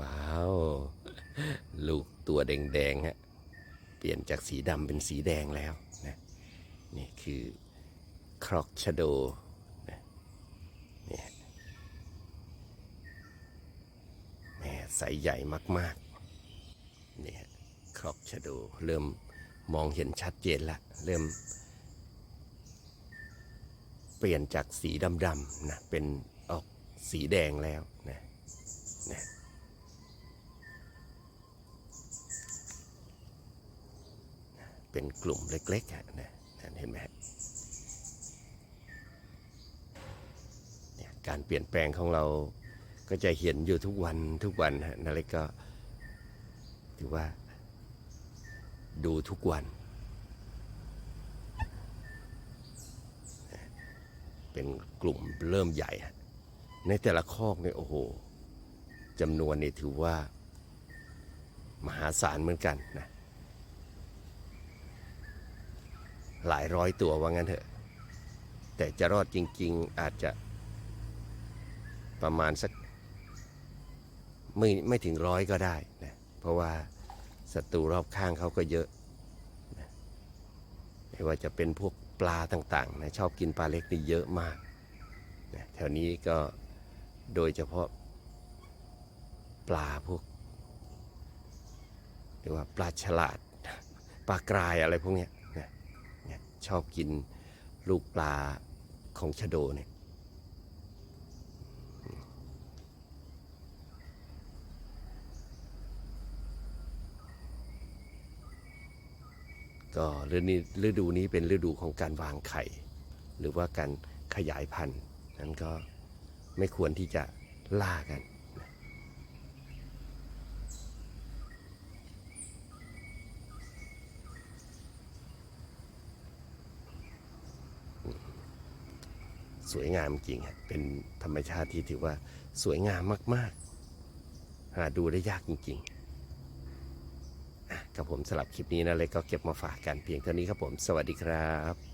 ว้าว ลูกตัวแดงๆฮะเปลี่ยนจากสีดำเป็นสีแดงแล้วนะนี่คือครอกชโดนะนี่แม่ใสใหญ่มากๆนี่ครอกชโดเริ่มมองเห็นชัดเจนละเริ่ม เปลี่ยนจากสีดำๆนะเป็นออกสีแดงแล้วนะนะ เป็นกลุ่มเล็กๆฮะนะเห็นไหมฮะการเปลี่ยนแปลงของเราก็จะเห็นอยู่ทุกวันทุกวันฮะนาเล็กก็ถือว่า ดูทุกวัน เป็นกลุ่มเริ่มใหญ่ ในแต่ละคอกเนี่ยโอ้โหจำนวนนี่ถือว่า มหาศาลเหมือนกันนะ หลายร้อยตัวว่างั้นเถอะ แต่จะรอดจริง ๆ อาจจะประมาณสักไม่ไม่ถึงร้อยก็ได้นะเพราะว่าศัตรูรอบข้างเขาก็เยอะนะไม่ว่าจะเป็นพวกปลาต่างๆนะชอบกินปลาเล็กนี่เยอะมากนะแถวนี้ก็โดยเฉพาะปลาพวกเรียกว่าปลาฉลาดปลากรายอะไรพวกเนี้ย ชอบกินลูกปลาของชะโดเนี่ยก็ฤดูนี้ฤดูนี้เป็นฤดูของการวางไข่ หรือว่าการขยายพันธุ์นั้นก็ไม่ควรที่จะล่ากัน สวยงามจริงฮะเป็นธรรมชาติที่ถือว่าสวยงามมาก ๆ หาดูได้ยากจริงๆกับผมสลับคลิปนี้นะเลยก็เก็บมาฝากกันเพียงเท่านี้ครับผม สวัสดีครับ